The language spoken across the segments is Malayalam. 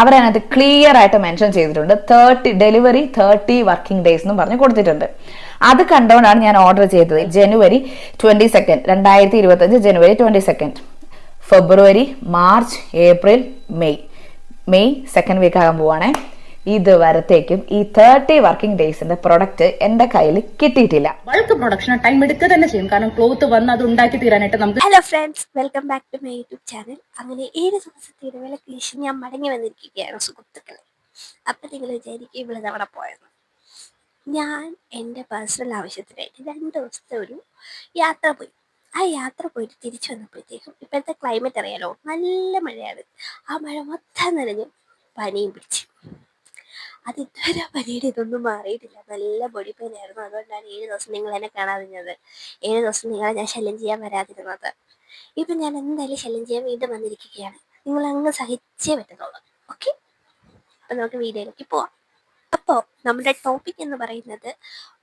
അവരതിനകത്ത് ക്ലിയർ ആയിട്ട് മെൻഷൻ ചെയ്തിട്ടുണ്ട്. Thirty delivery thirty working days എന്ന് പറഞ്ഞ് കൊടുത്തിട്ടുണ്ട്. അത് കണ്ടുകൊണ്ടാണ് ഞാൻ ഓർഡർ ചെയ്തത്. ജനുവരി ട്വന്റി സെക്കൻഡ് രണ്ടായിരത്തി ഇരുപത്തി അഞ്ച് January twenty second February March April May. May second week ആകാൻ പോവാണേ. ഇതുവരത്തേക്കും ഈ തേർട്ടി വർക്കിംഗ് ഡേയ്സിന്റെ പ്രൊഡക്റ്റ് എന്റെ കയ്യിൽ കിട്ടിയിട്ടില്ല. ബൾക്ക് പ്രൊഡക്ഷൻ ടൈം എടുക്കുക തന്നെ ചെയ്യും. കാരണം ക്ലോത്ത് വന്ന് അത് ഉണ്ടാക്കി തീരാനായിട്ട് നമുക്ക് hello friends welcome back to my YouTube channel അങ്ങനെ ഏഴ് ദിവസത്തെ ഇടവേള ശേഷം ഞാൻ മടങ്ങി വന്നിരിക്കുകയാണ് സുഹൃത്തുക്കളെ. അപ്പം നിങ്ങൾ വിചാരിക്കും ഇവിടെ തവണ പോയെന്ന് ഞാൻ എന്റെ പേഴ്സണൽ ആവശ്യത്തിനായിട്ട് രണ്ട് ദിവസത്തെ ഒരു യാത്ര പോയി. ആ യാത്ര പോയിട്ട് തിരിച്ചു വന്നപ്പോഴത്തേക്കും ഇപ്പോഴത്തെ ക്ലൈമറ്റ് അറിയാലോ? നല്ല മഴയാണ്. ആ മഴ മൊത്തം നനഞ്ഞ് പനിയും പിടിച്ചു. അത് ഇതുവരെ പനിയുടെ ഇതൊന്നും മാറിയിട്ടില്ല. നല്ല ബോഡി പെയിൻ ആയിരുന്നു. അതുകൊണ്ടാണ് ഏഴ് ദിവസം നിങ്ങൾ എന്നെ കാണാതിരുന്നത്. ഏഴ് ദിവസം നിങ്ങളെ ഞാൻ ശല്യം ചെയ്യാൻ വരാതിരുന്നത്. ഇപ്പം ഞാൻ എന്തായാലും ശല്യം ചെയ്യാൻ വീണ്ടും വന്നിരിക്കുകയാണ്. നിങ്ങൾ അങ്ങ് സഹിച്ചേ പറ്റുന്നുള്ളൂ ഓക്കെ അപ്പം നമുക്ക് വീഡിയോയിലേക്ക് പോവാം. അപ്പോൾ നമ്മുടെ ടോപ്പിക് എന്ന് പറയുന്നത്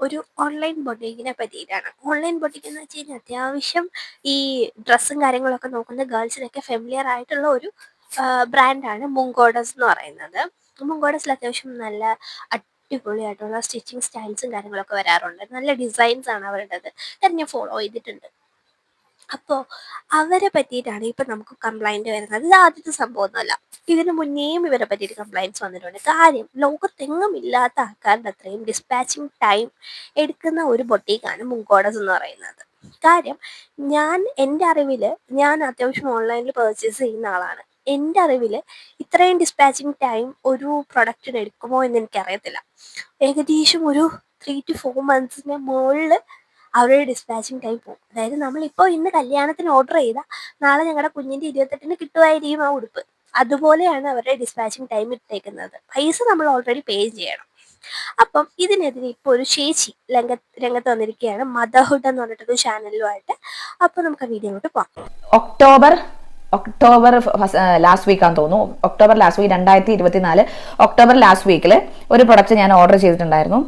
ഒരു ഓൺലൈൻ ബൊട്ടിക്കിനെ പറ്റിയിട്ടാണ്. ഓൺലൈൻ ബൊട്ടിക് എന്ന് വെച്ച് കഴിഞ്ഞാൽ അത്യാവശ്യം ഈ ഡ്രസ്സും കാര്യങ്ങളൊക്കെ നോക്കുന്ന ഗേൾസിനൊക്കെ ഫെമിലിയർ ആയിട്ടുള്ള ഒരു ബ്രാൻഡാണ് മുങ്കോഡസ് എന്ന് പറയുന്നത്. മുങ്കോഡസിൽ അത്യാവശ്യം നല്ല അടിപൊളിയായിട്ടുള്ള സ്റ്റിച്ചിങ് സ്റ്റൈൽസും കാര്യങ്ങളൊക്കെ വരാറുണ്ട്. നല്ല ഡിസൈൻസ് ആണ് അവരുടേത്. കാരണം ഞാൻ ഫോളോ ചെയ്തിട്ടുണ്ട്. അപ്പോൾ അവരെ പറ്റിയിട്ടാണ് ഇപ്പം നമുക്ക് കംപ്ലൈന്റ് വരുന്നത്. ഇത് ആദ്യത്തെ സംഭവമൊന്നുമല്ല. ഇതിനു മുന്നേയും ഇവരെ പറ്റിയിട്ട് കംപ്ലൈന്റ്സ് വന്നിട്ടുണ്ട്. കാര്യം ലോകത്തെങ്ങും ഇല്ലാത്ത ആൾക്കാരുടെ അത്രയും ഡിസ്പാച്ചിങ് ടൈം എടുക്കുന്ന ഒരു ബൊട്ടീക്കാണ് മുങ്കോഡസ് എന്ന് പറയുന്നത്. കാര്യം ഞാൻ എന്റെ അറിവിൽ ഞാൻ അത്യാവശ്യം ഓൺലൈനിൽ പർച്ചേസ് ചെയ്യുന്ന ആളാണ്. എന്റെ അറിവിൽ ഇത്രയും ഡിസ്പാച്ചിങ് ടൈം ഒരു പ്രൊഡക്റ്റിന് എടുക്കുമോ എന്ന് എനിക്കറിയത്തില്ല. ഏകദേശം ഒരു ത്രീ ടു ഫോർ മന്ത്സിന് മുകളിൽ അവരുടെ ഡിസ്പാച്ചിങ് ടൈം പോകും. അതായത് നമ്മളിപ്പോൾ ഇന്ന് കല്യാണത്തിന് ഓർഡർ ചെയ്താൽ നാളെ ഞങ്ങളുടെ കുഞ്ഞിന്റെ ഇരുപത്തെട്ടിന് കിട്ടുമായിരിക്കും ആ ഉടുപ്പ്. അതുപോലെയാണ് അവരുടെ ഡിസ്പാച്ചിങ് ടൈം ഇട്ടേക്കുന്നത്. പൈസ നമ്മൾ ഓൾറെഡി പേ ചെയ്യണം. അപ്പം ഇതിനെതിരെ ഇപ്പോൾ ഒരു ചേച്ചി രംഗ രംഗത്ത് വന്നിരിക്കുകയാണ്. മദർഹുഡ് എന്ന് പറഞ്ഞിട്ടൊരു ചാനലുമായിട്ട് അപ്പോൾ നമുക്ക് വീഡിയോയിലോട്ട് പോകാം ഒക്ടോബർ ഒക്ടോബർ ലാസ്റ്റ് വീക്ക് ആണെന്ന് തോന്നുന്നു. ഒക്ടോബർ ലാസ്റ്റ് വീക്ക് രണ്ടായിരത്തി ഇരുപത്തിനാല് ഒക്ടോബർ ലാസ്റ്റ് വീക്കിൽ ഒരു പ്രൊഡക്റ്റ് ഞാൻ ഓർഡർ ചെയ്തിട്ടുണ്ടായിരുന്നു.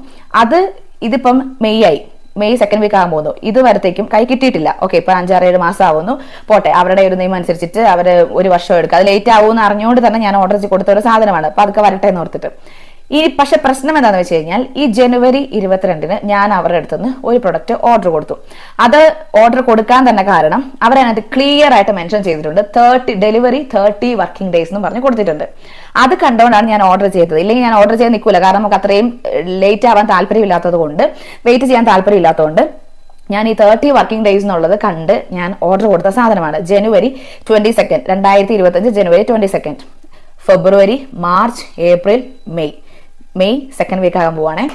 അത് ഇതിപ്പം മെയ് ആയി മെയ് സെക്കൻഡ് വീക്ക് ആകാൻ പോകുന്നു. ഇതുവരത്തേക്കും കൈ കിട്ടിയിട്ടില്ല. ഓക്കെ ഇപ്പൊ അഞ്ചാറ് ഏഴ് മാസം ആവുന്നു. പോട്ടെ അവരുടെ ഒരു നിയമം അനുസരിച്ചിട്ട് അവർ ഒരു വർഷം എടുക്കും. അത് ലേറ്റ് ആവുമെന്ന് അറിഞ്ഞുകൊണ്ട് തന്നെ ഞാൻ ഓർഡർ കൊടുത്ത ഒരു സാധനമാണ്. അപ്പൊ അതൊക്കെ വരട്ടെ എന്ന് ഓർത്തിട്ട്. ഈ പക്ഷെ പ്രശ്നം എന്താണെന്ന് വെച്ച് കഴിഞ്ഞാൽ ഈ ജനുവരി ഇരുപത്തിരണ്ടിന് ഞാൻ അവരുടെ അടുത്ത് നിന്ന് ഒരു പ്രൊഡക്റ്റ് ഓർഡർ കൊടുത്തു. അത് ഓർഡർ കൊടുക്കാൻ തന്നെ കാരണം അവരതിനകത്ത് ക്ലിയർ ആയിട്ട് മെൻഷൻ ചെയ്തിട്ടുണ്ട്. Thirty delivery thirty working days എന്ന് പറഞ്ഞ് കൊടുത്തിട്ടുണ്ട്. അത് കണ്ടുകൊണ്ടാണ് ഞാൻ ഓർഡർ ചെയ്തത്. ഇല്ലെങ്കിൽ ഞാൻ ഓർഡർ ചെയ്യാൻ നിൽക്കില്ല കാരണം നമുക്ക് അത്രയും ലേറ്റ് ആവാൻ താല്പര്യമില്ലാത്തത് കൊണ്ട് വെയിറ്റ് ചെയ്യാൻ താല്പര്യമില്ലാത്തതുകൊണ്ട് ഞാൻ ഈ തേർട്ടി വർക്കിംഗ് ഡേയ്സ് എന്നുള്ളത് കണ്ട് ഞാൻ ഓർഡർ കൊടുത്ത സാധനമാണ്. ജനുവരി ട്വന്റി സെക്കൻഡ് രണ്ടായിരത്തി ഇരുപത്തഞ്ച് January twenty second February March April May. May second week ആകാൻ പോവാണേ.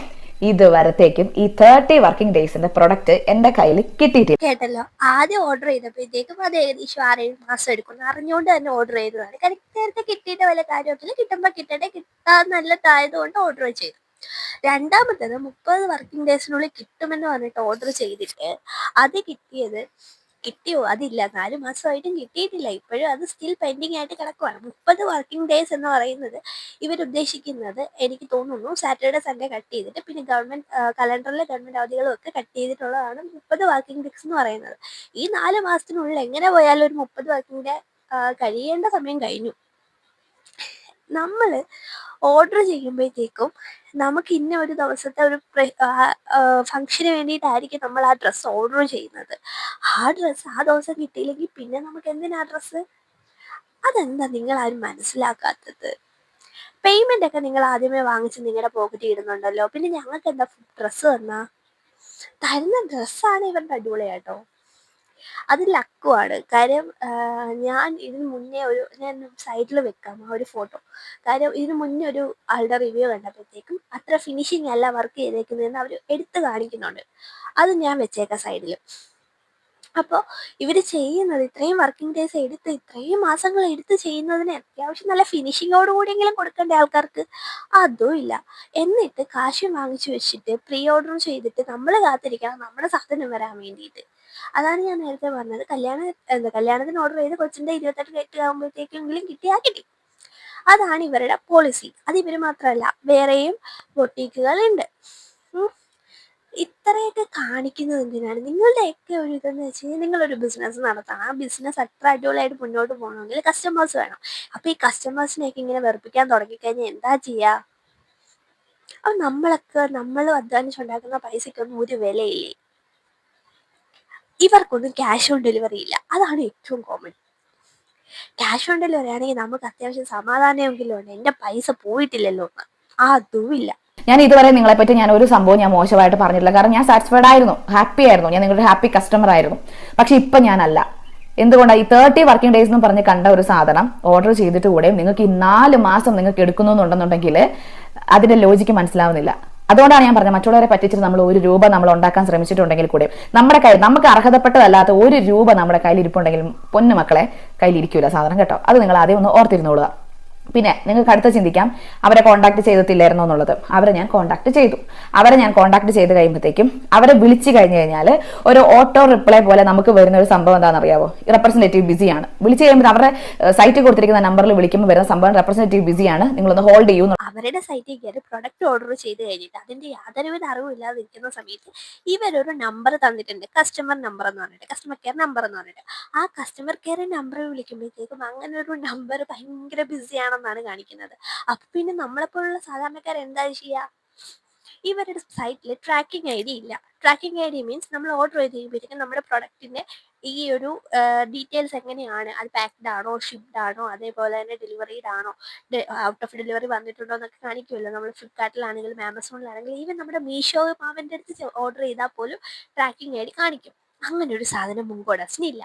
ഇതുവരത്തേക്കും ഈ തേർട്ടി വർക്കിംഗ് ഡേയ്സിന്റെ പ്രൊഡക്റ്റ് എന്റെ കയ്യിൽ കിട്ടിയിട്ടില്ല. കേട്ടല്ലോ. ആദ്യം ഓർഡർ ചെയ്തപ്പോഴത്തേക്കും അത് ഏകദേശം ആറേഴ് മാസം എടുക്കും അറിഞ്ഞുകൊണ്ട് തന്നെ ഓർഡർ ചെയ്തതാണ്. കാരണം നേരത്തെ കിട്ടിയിട്ട് വല്ല കാര്യമൊക്കെ കിട്ടുമ്പോൾ കിട്ടട്ടെ. കിട്ടാൻ നല്ലതായതുകൊണ്ട് ഓർഡർ ചെയ്തു. രണ്ടാമത്തത് മുപ്പത് വർക്കിംഗ് ഡേയ്സിനുള്ളിൽ കിട്ടുമെന്ന് പറഞ്ഞിട്ട് ഓർഡർ ചെയ്തിട്ട് അത് കിട്ടിയത് കിട്ടിയോ? അതില്ല. നാല് മാസമായിട്ടും കിട്ടിയിട്ടില്ല. ഇപ്പോഴും അത് സ്റ്റിൽ പെൻഡിങ് ആയിട്ട് കിടക്കുവാണ്. മുപ്പത് വർക്കിംഗ് ഡേയ്സ് എന്ന് പറയുന്നത് ഇവരുദ്ദേശിക്കുന്നത് എനിക്ക് തോന്നുന്നു സാറ്റർഡേ സൺഡേ കട്ട് ചെയ്തിട്ട് പിന്നെ ഗവൺമെന്റ് കലണ്ടറിലെ ഗവൺമെന്റ് അവധികളും ഒക്കെ കട്ട് ചെയ്തിട്ടുള്ളതാണ് മുപ്പത് വർക്കിംഗ് ഡേയ്സ് എന്ന് പറയുന്നത്. ഈ നാല് മാസത്തിനുള്ളിൽ എങ്ങനെ പോയാലും ഒരു മുപ്പത് വർക്കിംഗ് ഡേ കഴിയേണ്ട സമയം കഴിഞ്ഞു. നമ്മൾ ഓർഡർ ചെയ്യുമ്പോഴത്തേക്കും നമുക്ക് ഇന്ന ഒരു ദിവസത്തെ ഒരു ഫംഗ്ഷന് വേണ്ടിയിട്ടായിരിക്കും നമ്മൾ ആ ഡ്രസ്സ് ഓർഡർ ചെയ്യുന്നത്. ആ ഡ്രസ്സ് ആ ദിവസം കിട്ടിയില്ലെങ്കിൽ പിന്നെ നമുക്ക് എന്തിനാ ഡ്രസ്സ് അതെന്താ നിങ്ങൾ ആരും മനസ്സിലാക്കാത്തത്? പേയ്മെന്റ് ഒക്കെ നിങ്ങൾ ആദ്യമേ വാങ്ങിച്ച് നിങ്ങളുടെ പോക്കറ്റിൽ ഇടുന്നുണ്ടല്ലോ. പിന്നെ ഞങ്ങൾക്ക് എന്താ ഡ്രസ്സ് തന്നാ? തരുന്ന ഡ്രസ്സാണ് ഇവരുടെ അടിപൊളിയാട്ടോ. അത് ലക്കുമാണ് കാര്യം ഞാൻ ഇതിന് മുന്നേ ഒരു ഞാൻ സൈഡിൽ വെക്കാം ആ ഒരു ഫോട്ടോ. കാര്യം ഇതിന് മുന്നേ ഒരു ആളുടെ റിവ്യൂ കണ്ടപ്പോഴത്തേക്കും അത്ര ഫിനിഷിങ് അല്ല വർക്ക് ചെയ്തേക്കുന്നതെന്ന് അവർ എടുത്തു കാണിക്കുന്നുണ്ട്. അത് ഞാൻ വെച്ചേക്കാം സൈഡിൽ അപ്പോൾ ഇവർ ചെയ്യുന്നത് ഇത്രയും വർക്കിംഗ് ഡേയ്സ് എടുത്ത് ഇത്രയും മാസങ്ങൾ എടുത്ത് ചെയ്യുന്നതിന് അത്യാവശ്യം നല്ല ഫിനിഷിങ്ങോടുകൂടിയെങ്കിലും കൊടുക്കേണ്ട ആൾക്കാർക്ക്? അതും ഇല്ല. എന്നിട്ട് കാശ് വാങ്ങിച്ചു വെച്ചിട്ട് പ്രീ ഓർഡർ ചെയ്തിട്ട് നമ്മൾ കാത്തിരിക്കണം നമ്മുടെ സാധനം വരാൻ വേണ്ടിയിട്ട്. അതാണ് ഞാൻ നേരത്തെ പറഞ്ഞത്. കല്യാണം എന്താ കല്യാണത്തിന് ഓർഡർ ചെയ്ത് കൊച്ചിന്റെ ഇരുപത്തെട്ട് കെട്ടി ആകുമ്പോഴത്തേക്കെങ്കിലും കിട്ടിയാൽ കിട്ടി. അതാണ് ഇവരുടെ പോളിസി അത് ഇവർ മാത്രമല്ല വേറെയും ബൊട്ടീക്കുകളുണ്ട് ഇത്രയൊക്കെ കാണിക്കുന്നത് എന്തിനാണ്? നിങ്ങളുടെയൊക്കെ ഒരു ഇതെന്ന് വെച്ച് കഴിഞ്ഞാൽ നിങ്ങളൊരു ബിസിനസ് നടത്തണം. ആ ബിസിനസ് അത്ര അടിപൊളിയായിട്ട് മുന്നോട്ട് പോകണമെങ്കിൽ കസ്റ്റമേഴ്സ് വേണം. അപ്പോൾ ഈ കസ്റ്റമേഴ്സിനെയൊക്കെ ഇങ്ങനെ വെറുപ്പിക്കാൻ തുടങ്ങിക്കഴിഞ്ഞാൽ എന്താ ചെയ്യാ? അപ്പം നമ്മളൊക്കെ നമ്മൾ അധ്വാനിച്ചുണ്ടാക്കുന്ന പൈസയ്ക്കൊന്നും ഒരു വിലയില്ലേ? ഇവർക്കൊന്നും ക്യാഷ് ഓൺ ഡെലിവറി ഇല്ല. അതാണ് ഏറ്റവും കോമൺ ക്യാഷ് ഓൺ ഡെലിവറി ആണെങ്കിൽ നമുക്ക് അത്യാവശ്യം സമാധാനമെങ്കിലും ഉണ്ട്. എന്റെ പൈസ പോയിട്ടില്ലല്ലോ എന്ന്. അതുമില്ല ഞാൻ ഇതുവരെ നിങ്ങളെ പറ്റി ഞാൻ ഒരു സംഭവം ഞാൻ മോശമായിട്ട് പറഞ്ഞിട്ടില്ല. കാരണം ഞാൻ സാറ്റിസ്ഫൈഡ് ആയിരുന്നു. ഹാപ്പി ആയിരുന്നു. ഞാൻ നിങ്ങളുടെ ഹാപ്പി കസ്റ്റമർ ആയിരുന്നു. പക്ഷെ ഇപ്പൊ ഞാനല്ല. എന്തുകൊണ്ടാണ് ഈ തേർട്ടി വർക്കിംഗ് ഡേയ്സ് എന്ന് പറഞ്ഞ് കണ്ട ഒരു സാധനം ഓർഡർ ചെയ്തിട്ട് കൂടെ നിങ്ങൾക്ക് ഈ നാല് മാസം നിങ്ങൾക്ക് എടുക്കുന്നുണ്ടെന്നുണ്ടെങ്കിൽ അതിന്റെ ലോജിക്ക് മനസ്സിലാവുന്നില്ല. അതുകൊണ്ടാണ് ഞാൻ പറഞ്ഞത് മറ്റുള്ളവരെ പറ്റിച്ചിട്ട് നമ്മൾ ഒരു രൂപ നമ്മൾ ഉണ്ടാക്കാൻ ശ്രമിച്ചിട്ടുണ്ടെങ്കിൽ കൂടെ നമ്മുടെ കയ്യിൽ നമുക്ക് അർഹതപ്പെട്ടതല്ലാത്ത ഒരു രൂപ നമ്മുടെ കയ്യിൽ ഇരിപ്പുണ്ടെങ്കിലും പൊന്നു മക്കളെ കയ്യിൽ ഇരിക്കൂല സാധനം കേട്ടോ. അത് നിങ്ങൾ ആദ്യം ഒന്ന് ഓർത്തിരുന്നോളുക. പിന്നെ നിങ്ങൾക്ക് അടുത്ത ചിന്തിക്കാം അവരെ കോൺടാക്ട് ചെയ്തിട്ടില്ലായിരുന്നു എന്നുള്ളത്. അവരെ ഞാൻ കോൺടാക്ട് ചെയ്തു. അവരെ ഞാൻ കോൺടാക്ട് ചെയ്ത് കഴിയുമ്പോഴത്തേക്കും അവരെ വിളിച്ചു കഴിഞ്ഞു കഴിഞ്ഞാൽ ഒരു ഓട്ടോ റിപ്ലൈ പോലെ നമുക്ക് വരുന്ന ഒരു സംഭവം എന്താണെന്ന് അറിയാവോ? റെപ്രസെന്റേറ്റീവ് ബിസിയാണ് വിളിച്ചു കഴിയുമ്പോൾ അവരുടെ സൈറ്റിൽ കൊടുത്തിരിക്കുന്ന നമ്പറിൽ വിളിക്കുമ്പോൾ വരുന്ന സംഭവം റെപ്രസെന്റേറ്റീവ് ബിസിയാണ് നിങ്ങളൊന്ന് ഹോൾഡ് ചെയ്യൂ അവരുടെ സൈറ്റിൽ കയറി പ്രൊഡക്റ്റ് ഓർഡർ ചെയ്ത് കഴിഞ്ഞിട്ട് അതിന്റെ യാതൊരുവിധ അറിവില്ലാതിരിക്കുന്ന സമയത്ത് ഇവരൊരു നമ്പർ തന്നിട്ടുണ്ട്. കസ്റ്റമർ നമ്പർ എന്ന് പറഞ്ഞിട്ട് കസ്റ്റമർ കെയർ നമ്പർ എന്ന് പറഞ്ഞിട്ട്. ആ കസ്റ്റമർ കെയർ നമ്പർ വിളിക്കുമ്പോഴത്തേക്കും അങ്ങനെ ഒരു നമ്പർ ഭയങ്കര ബിസി ആണെന്നാണ് കാണിക്കുന്നത്. അപ്പൊ പിന്നെ നമ്മളെപ്പോലുള്ള സാധാരണക്കാർ എന്താ ചെയ്യുക ഇവരുടെ സൈറ്റിൽ ട്രാക്കിംഗ് ഐ ഡി ഇല്ല. ട്രാക്കിംഗ് ഐ ഡി മീൻസ് നമ്മൾ ഓർഡർ ചെയ്ത് കഴിയുമ്പോഴത്തേക്കും നമ്മുടെ പ്രൊഡക്റ്റിന്റെ ഈ ഒരു ഡീറ്റെയിൽസ് എങ്ങനെയാണ്? അത് പാക്ക്ഡ് ആണോ ഷിപ്ഡ് ആണോ അതേപോലെ തന്നെ ഡെലിവറിഡ് ആണോ? ഔട്ട് ഓഫ് ഡെലിവറി വന്നിട്ടുണ്ടോ എന്നൊക്കെ കാണിക്കുമല്ലോ. നമ്മൾ ഫ്ലിപ്കാർട്ടിലാണെങ്കിലും ആമസോണിലാണെങ്കിലും ഈവൻ നമ്മുടെ മീഷോ മാവിന്റെ അടുത്ത് ഓർഡർ ചെയ്താൽ പോലും ട്രാക്കിംഗ് ഐ ഡി കാണിക്കും. അങ്ങനെ ഒരു സാധനം മുങ്കോഡസിനില്ല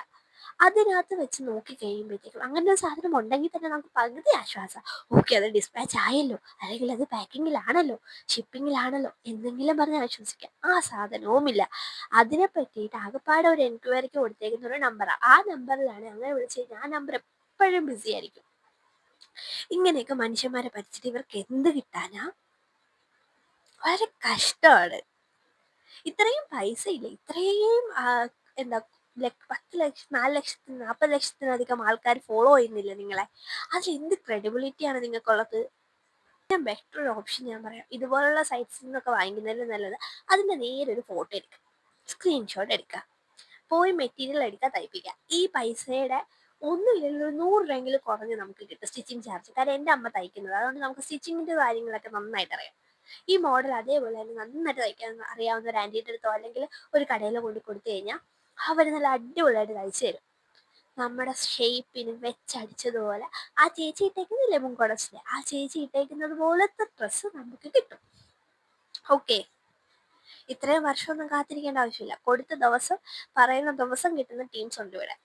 അതിനകത്ത് വെച്ച് നോക്കി കഴിയുമ്പോഴത്തേക്കും അങ്ങനെ ഒരു സാധനം ഉണ്ടെങ്കിൽ തന്നെ നമുക്ക് പകുതി ആശ്വാസം. ഓക്കെ അത് ഡിസ്പാച്ച് ആയല്ലോ. അല്ലെങ്കിൽ അത് പാക്കിങ്ങിലാണല്ലോ ഷിപ്പിങ്ങിലാണല്ലോ എന്തെങ്കിലും പറഞ്ഞ് ആശ്വസിക്കാം. ആ സാധനവുമില്ല. അതിനെ പറ്റിയിട്ട് ആകെപ്പാടെ ഒരു എൻക്വയറിക്ക് കൊടുത്തേക്കുന്ന ഒരു നമ്പറാണ് ആ നമ്പറിലാണ് അങ്ങനെ വിളിച്ച് കഴിഞ്ഞാൽ ആ നമ്പർ എപ്പോഴും ബിസി ആയിരിക്കും. ഇങ്ങനെയൊക്കെ മനുഷ്യന്മാരെ പഠിച്ചിട്ട് ഇവർക്ക് എന്ത് കിട്ടാനാ? വളരെ കഷ്ടമാണ്. ഇത്രയും പൈസ ഇല്ല ഇത്രയും എന്താ പത്ത് ലക്ഷം നാല് ലക്ഷത്തിന് നാൽപ്പത് ലക്ഷത്തിനധികം ആൾക്കാർ ഫോളോ ചെയ്യുന്നില്ല നിങ്ങളെ? അതിൽ എന്ത് ക്രെഡിബിലിറ്റിയാണ് നിങ്ങൾക്കുള്ളത്? ഞാൻ ബെറ്റർ ഒരു ഓപ്ഷൻ ഞാൻ പറയാം. ഇതുപോലുള്ള സൈറ്റ്സിൽ നിന്നൊക്കെ വാങ്ങിക്കുന്നതിൽ നല്ലത് അതിന്റെ നേരെ ഒരു ഫോട്ടോ എടുക്കുക. സ്ക്രീൻഷോട്ട് എടുക്കുക. പോയി മെറ്റീരിയൽ എടുക്കുക തയ്പ്പിക്കുക ഈ പൈസയുടെ ഒന്നുമില്ലെങ്കിൽ ഒരു നൂറ് രൂപയെങ്കിലും കുറഞ്ഞ് നമുക്ക് കിട്ടും സ്റ്റിച്ചിങ് ചാർജ് കാരണം എന്റെ അമ്മ തയ്ക്കുന്നത്. അതുകൊണ്ട് നമുക്ക് സ്റ്റിച്ചിങ്ങിന്റെ കാര്യങ്ങളൊക്കെ നന്നായിട്ട് അറിയാം. ഈ മോഡൽ അതേപോലെ തന്നെ നന്നായിട്ട് തയ്ക്കാൻ അറിയാവുന്ന ഒരു ആന്റിയുടെ അടുത്തോ അല്ലെങ്കിൽ ഒരു കടയിൽ കൊണ്ട് കൊടുത്തു കഴിഞ്ഞാൽ അവർ നല്ല അടിപൊളിയായിട്ട് തയ്ച്ചു തരും. നമ്മുടെ ഷേപ്പിന് വെച്ചടിച്ചതുപോലെ ആ ചേച്ചി ഇട്ടേക്കുന്നില്ലേ മുൻകൊടസിലെ ആ ചേച്ചി ഇട്ടേക്കുന്നത് പോലത്തെ ഡ്രസ്സ് നമുക്ക് കിട്ടും. ഓക്കെ ഇത്രയും വർഷമൊന്നും കാത്തിരിക്കേണ്ട ആവശ്യമില്ല. കൊടുത്ത ദിവസം പറയുന്ന ദിവസം കിട്ടുന്ന ടീംസ് ഉണ്ട് ഇവിടെ.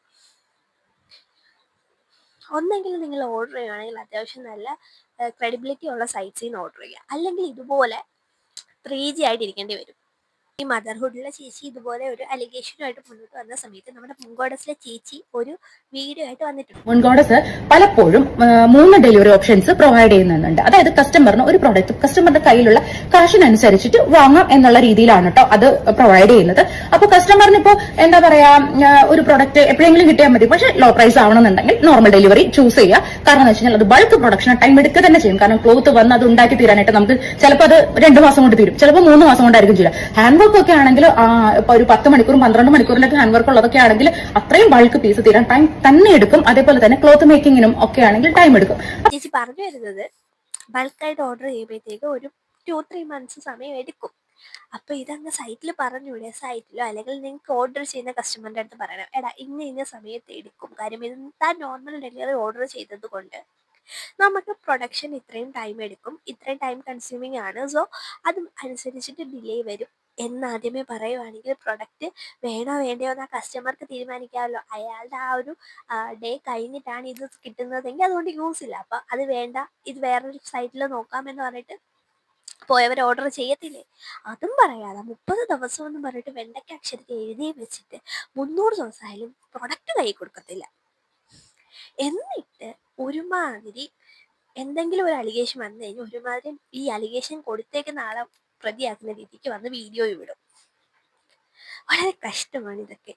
ഒന്നെങ്കിൽ നിങ്ങൾ ഓർഡർ ചെയ്യുകയാണെങ്കിൽ അത്യാവശ്യം നല്ല ക്രെഡിബിലിറ്റി ഉള്ള സൈറ്റ്സിൽ നിന്ന് ഓർഡർ ചെയ്യുക. അല്ലെങ്കിൽ ഇതുപോലെ ത്രീ ജി ആയിട്ട് ഇരിക്കേണ്ടി വരും. ഈ മദർഹുഡിലെ ചേച്ചി ഇതുപോലെ ഒരു അലിഗേഷനുമായിട്ട് മുന്നോട്ട് വന്ന സമയത്ത് നമ്മുടെ മുൻകോടസിലെ ചേച്ചി ഒരു വീഡിയോ ആയിട്ട് വന്നിട്ടുണ്ട്. മുൻകോടസ് പലപ്പോഴും മൂന്ന് ഡെലിവറി ഓപ്ഷൻസ് പ്രൊവൈഡ് ചെയ്യുന്നുണ്ട്. അതായത് കസ്റ്റമറിന് ഒരു പ്രോഡക്റ്റ് കസ്റ്റമറിന്റെ കയ്യിലുള്ള കാശിനനുസരിച്ചിട്ട് വാങ്ങാം എന്നുള്ള രീതിയിലാണ് കേട്ടോ അത് പ്രൊവൈഡ് ചെയ്യുന്നത്. അപ്പൊ കസ്റ്റമറിന് ഇപ്പോ എന്താ പറയാ ഒരു പ്രോഡക്റ്റ് എപ്പോഴെങ്കിലും കിട്ടിയാൽ മതി. പക്ഷെ ലോ പ്രൈസ് ആവണമെന്നുണ്ടെങ്കിൽ നോർമൽ ഡെലിവറി ചൂസ് ചെയ്യുക. കാരണം എന്ന് വെച്ചാൽ അത് ബൾക്ക് പ്രൊഡക്ഷൻ ടൈം എടുക്കുക തന്നെ ചെയ്യും. കാരണം ക്ലോത്ത് വന്ന് അത് ഉണ്ടാക്കി തീരാനായിട്ട് നമുക്ക് ചിലപ്പോൾ അത് രണ്ട് മാസം കൊണ്ട് തീരും. ചിലപ്പോൾ മൂന്ന് മാസം കൊണ്ടായിരിക്കും ചെയ്യുക ഹാൻഡ് വർക്ക് ഒക്കെ ആണെങ്കിൽ ഒരു പത്ത് മണിക്കൂറും പന്ത്രണ്ട് മണിക്കൂറിലൊക്കെ ഹാൻഡ് വർക്ക് ഉള്ളതൊക്കെ ആണെങ്കിൽ അത്രയും ബൾക്ക് പീസ് തീരാൻ ടൈം തന്നെ എടുക്കും. അതേപോലെ തന്നെ ക്ലോത്ത് മേക്കിങ്ങിനും ഒക്കെ ആണെങ്കിൽ ടൈം എടുക്കും. ചേച്ചി പറഞ്ഞു വരുന്നത് ബൾക്കായിട്ട് ഓർഡർ ചെയ്യുമ്പോഴത്തേക്ക് ഒരു ടു ത്രീ മന്ത്സ് സമയം എടുക്കും. അപ്പൊ ഇതങ്ങ് സൈറ്റിൽ പറഞ്ഞൂടെ? സൈറ്റിലോ അല്ലെങ്കിൽ നിങ്ങൾക്ക് ഓർഡർ ചെയ്യുന്ന കസ്റ്റമറിന്റെ അടുത്ത് പറയണം. എടാ ഇന്ന ഇന്ന സമയത്ത് എടുക്കും. കാര്യം ഇത് നോർമൽ ഡെലിവറി ഓർഡർ ചെയ്തത് കൊണ്ട്? നമുക്ക് പ്രൊഡക്ഷൻ ഇത്രയും ടൈം എടുക്കും. ഇത്രയും ടൈം കൺസ്യൂമിങ് ആണ്. സോ അത് അനുസരിച്ചിട്ട് ഡിലേ വരും. എന്നാദ്യമേ പറയുവാണെങ്കിൽ പ്രൊഡക്റ്റ് വേണോ വേണ്ടയോ എന്ന് കസ്റ്റമർക്ക് തീരുമാനിക്കാമല്ലോ. അയാളുടെ ആ ഒരു ഡേ കഴിഞ്ഞിട്ടാണ് ഇത് കിട്ടുന്നതെങ്കിൽ അതുകൊണ്ട് യൂസ് ഇല്ല. അപ്പം അത് വേണ്ട ഇത് വേറൊരു സൈറ്റിൽ നോക്കാമെന്ന് പറഞ്ഞിട്ട് പോയവർ ഓർഡർ ചെയ്യത്തില്ലേ? അതും പറയാതെ. മുപ്പത് ദിവസം എന്ന് പറഞ്ഞിട്ട് വെണ്ടയ്ക്ക അക്ഷരത്തിൽ എഴുതി വെച്ചിട്ട് മുന്നൂറ് ദിവസമായാലും പ്രൊഡക്റ്റ് കൈ കൊടുക്കത്തില്ല. എന്നിട്ട് ഒരുമാതിരി എന്തെങ്കിലും ഒരു അലിഗേഷൻ വന്നു കഴിഞ്ഞാൽ ഒരുമാതിരി ഈ അലിഗേഷൻ കൊടുത്തേക്കുന്ന ആളെ പ്രതിയാക്കുന്ന രീതിക്ക് വന്ന് വീഡിയോ വിടും വളരെ കഷ്ടമാണ് ഇതൊക്കെ.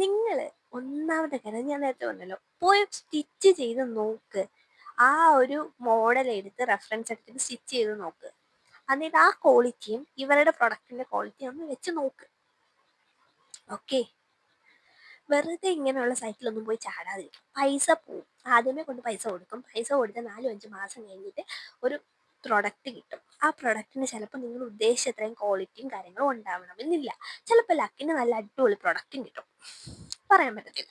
നിങ്ങൾ ഒന്നാമത്തെ കാര്യം ഞാൻ നേരത്തെ പറഞ്ഞല്ലോ പോയി സ്റ്റിച്ച് ചെയ്ത് നോക്ക്. ആ ഒരു മോഡൽ എടുത്ത് റെഫറൻസ് എടുത്തിട്ട് സ്റ്റിച്ച് ചെയ്ത് നോക്ക്. എന്നിട്ട് ആ ക്വാളിറ്റിയും ഇവരുടെ പ്രൊഡക്റ്റിന്റെ ക്വാളിറ്റിയും ഒന്ന് വെച്ച് നോക്ക്. ഓക്കെ വെറുതെ ഇങ്ങനെയുള്ള സൈറ്റിലൊന്നും പോയി ചാടാതിരിക്കും. പൈസ പോവും. ആദ്യമേ കൊണ്ട് പൈസ കൊടുക്കും. പൈസ കൊടുത്ത് നാലും അഞ്ച് മാസം കഴിഞ്ഞിട്ട് ഒരു പ്രൊഡക്റ്റ് കിട്ടും. ആ പ്രൊഡക്റ്റിന് ചിലപ്പോൾ നിങ്ങൾ ഉദ്ദേശിച്ച അത്രയും ക്വാളിറ്റിയും കാര്യങ്ങളും ഉണ്ടാവണമെന്നില്ല. ചിലപ്പോൾ ലക്കിന് നല്ല അടിപൊളി പ്രൊഡക്റ്റും കിട്ടും. പറയാൻ പറ്റത്തില്ല.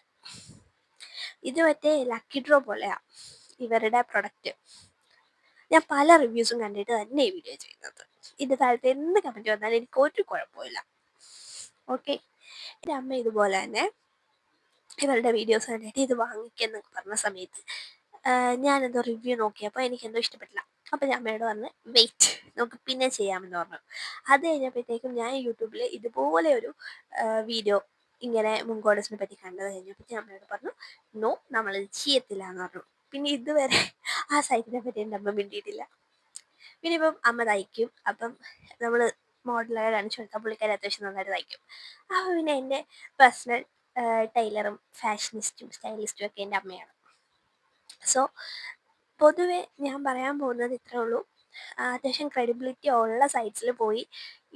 ഇത് മറ്റേ ലക്കി ഡ്രോ പോലെയാ ഇവരുടെ പ്രൊഡക്റ്റ് ഞാൻ പല റിവ്യൂസും കണ്ടിട്ട് തന്നെ ഈ വീഡിയോ ചെയ്യുന്നത്. ഇതിന്റെ താഴത്ത് എന്ത് കമന്റ് വന്നാലും എനിക്ക് ഒരു കുഴപ്പമില്ല ഓക്കെ എന്റെ അമ്മ ഇതുപോലെ തന്നെ ഇവരുടെ വീഡിയോസ് കണ്ടിട്ട് ഇത് വാങ്ങിക്കെന്നൊക്കെ പറഞ്ഞ സമയത്ത് ഞാനെന്തോ റിവ്യൂ നോക്കിയപ്പോൾ എനിക്കെന്തോ ഇഷ്ടപ്പെട്ടില്ല. അപ്പോൾ ഞാൻ അമ്മയോട് പറഞ്ഞ് വെയിറ്റ് നമുക്ക് പിന്നെ ചെയ്യാമെന്ന് പറഞ്ഞു. അത് കഴിഞ്ഞപ്പോഴത്തേക്കും ഞാൻ യൂട്യൂബിൽ ഇതുപോലെ ഒരു വീഡിയോ ഇങ്ങനെ മുങ്കോഡസിനെ പറ്റി കണ്ടത് കഴിഞ്ഞപ്പോൾ ഞാൻ അമ്മയോട് പറഞ്ഞു നോ നമ്മൾ ചെയ്യത്തില്ല എന്ന് പറഞ്ഞു. പിന്നെ ഇതുവരെ ആ സൈറ്റിനെ പറ്റി എന്റെ അമ്മ മിണ്ടിയിട്ടില്ല. പിന്നെ ഇപ്പം അമ്മ തയ്ക്കും അപ്പം നമ്മൾ മോഡലായി കാണിച്ചു കൊടുത്താൽ പുള്ളിക്കാരി അത്യാവശ്യം നന്നായിട്ട് തയ്ക്കും. അപ്പോൾ പിന്നെ എന്റെ പേഴ്സണൽ ടൈലറും ഫാഷനിസ്റ്റും സ്റ്റൈലിസ്റ്റും ഒക്കെ എന്റെ അമ്മയാണ്. സോ പൊതുവെ ഞാൻ പറയാൻ പോകുന്നത് ഇത്രേ ഉള്ളൂ. അത്യാവശ്യം ക്രെഡിബിലിറ്റി ഉള്ള സൈറ്റ്സിൽ പോയി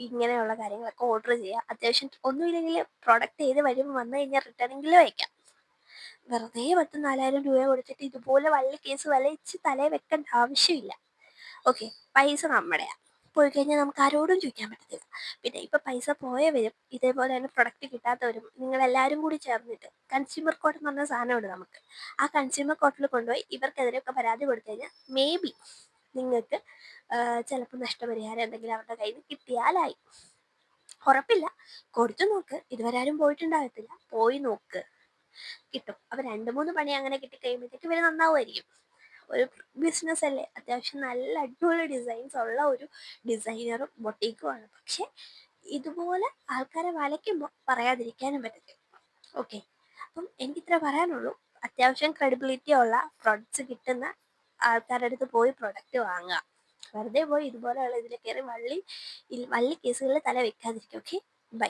ഇങ്ങനെയുള്ള കാര്യങ്ങളൊക്കെ ഓർഡർ ചെയ്യുക അത്യാവശ്യം ഒന്നുമില്ലെങ്കിൽ പ്രോഡക്റ്റ് ഏത് വരും വന്നു കഴിഞ്ഞാൽ റിട്ടേണെങ്കിലും വയ്ക്കാം. വെറുതെ പത്ത് നാലായിരം രൂപ കൊടുത്തിട്ട് ഇതുപോലെ വലിയ കേസ് വലയിച്ച് തലയിൽ വെക്കേണ്ട ആവശ്യമില്ല. ഓക്കെ പൈസ നമ്മുടെയാണ് പോയി കഴിഞ്ഞാൽ നമുക്ക് ആരോടും ചോദിക്കാൻ പറ്റത്തില്ല. പിന്നെ ഇപ്പം പൈസ പോയവരും ഇതേപോലെ തന്നെ പ്രൊഡക്റ്റ് കിട്ടാത്തവരും നിങ്ങളെല്ലാവരും കൂടി ചേർന്നിട്ട് കൺസ്യൂമർ കോർട്ട് എന്ന് പറഞ്ഞ സാധനമുണ്ട് നമുക്ക്. ആ കൺസ്യൂമർ കോർട്ടിൽ കൊണ്ടുപോയി ഇവർക്കെതിരെയൊക്കെ പരാതി കൊടുത്തു കഴിഞ്ഞാൽ മേ ബി നിങ്ങൾക്ക് ചിലപ്പോൾ നഷ്ടപരിഹാരം എന്തെങ്കിലും അവരുടെ കയ്യിൽ നിന്ന് കിട്ടിയാലായി. ഉറപ്പില്ല. കൊടുത്തു നോക്ക്. ഇതുവരെ ആരും പോയിട്ടുണ്ടാകത്തില്ല. പോയി നോക്ക്. കിട്ടും. അപ്പൊ രണ്ട് മൂന്ന് പണി അങ്ങനെ കിട്ടി കഴിയുമ്പോഴത്തേക്ക് ഇവർ നന്നാവുമായിരിക്കും. ഒരു ബിസിനസ് അല്ലേ? അത്യാവശ്യം നല്ല അടിപൊളി ഡിസൈൻസ് ഉള്ള ഒരു ഡിസൈനറും ബൊട്ടീക്കുമാണ് പക്ഷെ ഇതുപോലെ ആൾക്കാരെ വലയ്ക്കുമ്പോൾ പറയാതിരിക്കാനും പറ്റത്തില്ല. ഓക്കെ അപ്പം എനിക്കിത്ര പറയാനുള്ളൂ. അത്യാവശ്യം ക്രെഡിബിലിറ്റി ഉള്ള പ്രൊഡക്ട്സ് കിട്ടുന്ന ആൾക്കാരുടെ അടുത്ത് പോയി പ്രൊഡക്റ്റ് വാങ്ങുക. വെറുതെ പോയി ഇതുപോലെയുള്ള ഇതിൽ കയറി വള്ളി വള്ളി കേസുകളിൽ തല വെക്കാതിരിക്കും ഓക്കെ ബൈ